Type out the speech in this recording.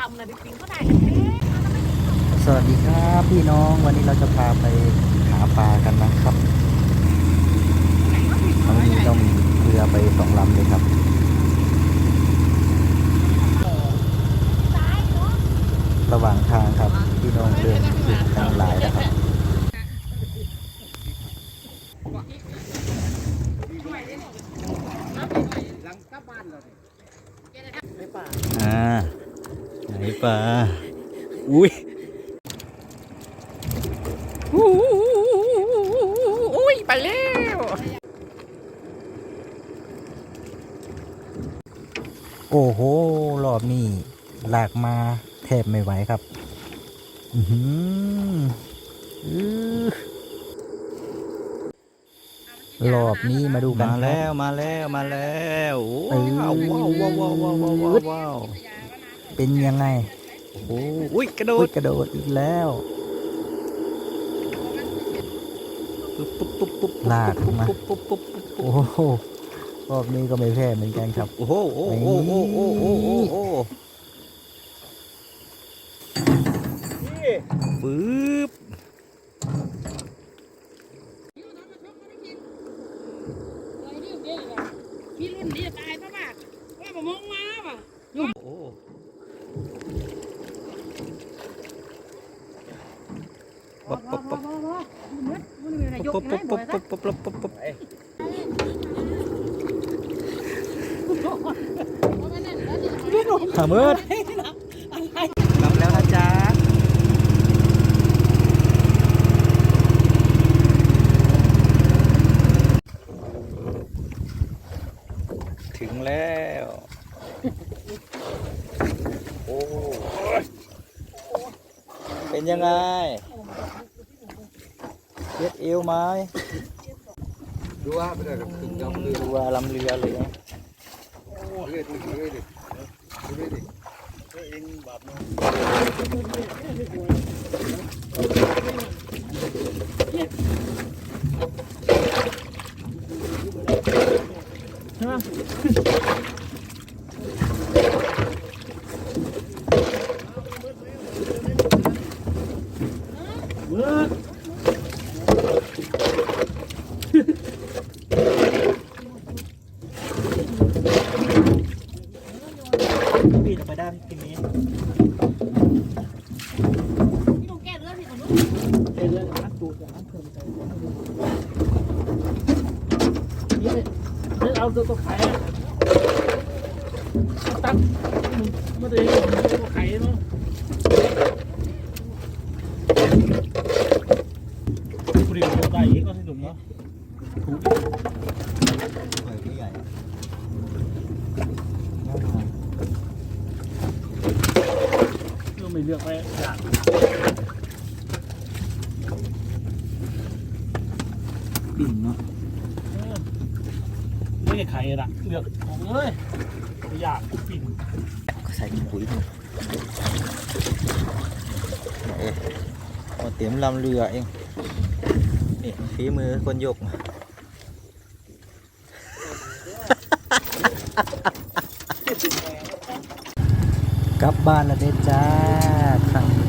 ตำเลยไปกินก็ได้สวัสดีครับพี่น้องวันนี้เราจะพาไปหาปลากันนะครับวันนี้ต้องเรือไปสองลำเลยครับระหว่างทางครับพี่น้องเดินขึ้นทางหลายนะครับอ่า ไหนปลา อุ้ยอุ้ยไปแล้วโอ้โห รอบนี้ลากมาแทบไม่ไหวครับ อือหืออื้อรอบนี้มาดูกันมาครับแล้วมาแล้วมาแล้วเอ้ยว้าวว้าวว้าวว้าวว้าว เป็นยังไงโอ้โหอุ้ยกระโดอุ๊ดยกระโดดอีกแล้วปุ๊บปุ๊บปุ๊บปุ๊บลากมาปุ๊บปุ๊บปุ๊บปุ๊บปุ๊บโอ้โหรอบนี้ก็ไม่แพ้เหมือนกันครับ โอ้โหโอ้โหโอ้โหโอ้โหโอ้โหโอ้โหปึ๊บพี่รุ่นนี้ตายป่ะป่ะว่าผมมองมาป่ะโอ้โห ปุ๊บปุ๊บปุ๊บปุ๊บปุ๊บปุ๊บปุ๊บปุ๊บปุ๊บปุ๊บปุ๊บหาเมิดรับแล้วนะจ๊ะถึงแล้ว โอ้เป็นยังไง เย็ดเอวไหมดูว่าไม่ได้กับถึงยำเรือดูว่าลำเรือเลยนะเรือดิเรือดิเรือดิปีนออกไปด้านกินนี้พี่ลุงแก้เรื่องพี่ของนุ๊กเดินเรื่องนักดูจากนักเพิ่มใจนี่เลยเอาตัวไข่ตั้งเมื่อเดือนตัวไข่เนาะผู้ดีตัวใหญ่ก็ที่หนุ่มเนาะ ใหญ่ ก็ไม่ เลือกไปอย่างปิ่นเนาะไม่ใช่ไข่ละเลือกของเลยอยากปิ่นก็ใส่ถุงปุ๋ยดเอ๊ะเอาเตรียมลำเรือเองนี่ฝีมือคนยก กลับบ้านแล้วเด้จ้าครับ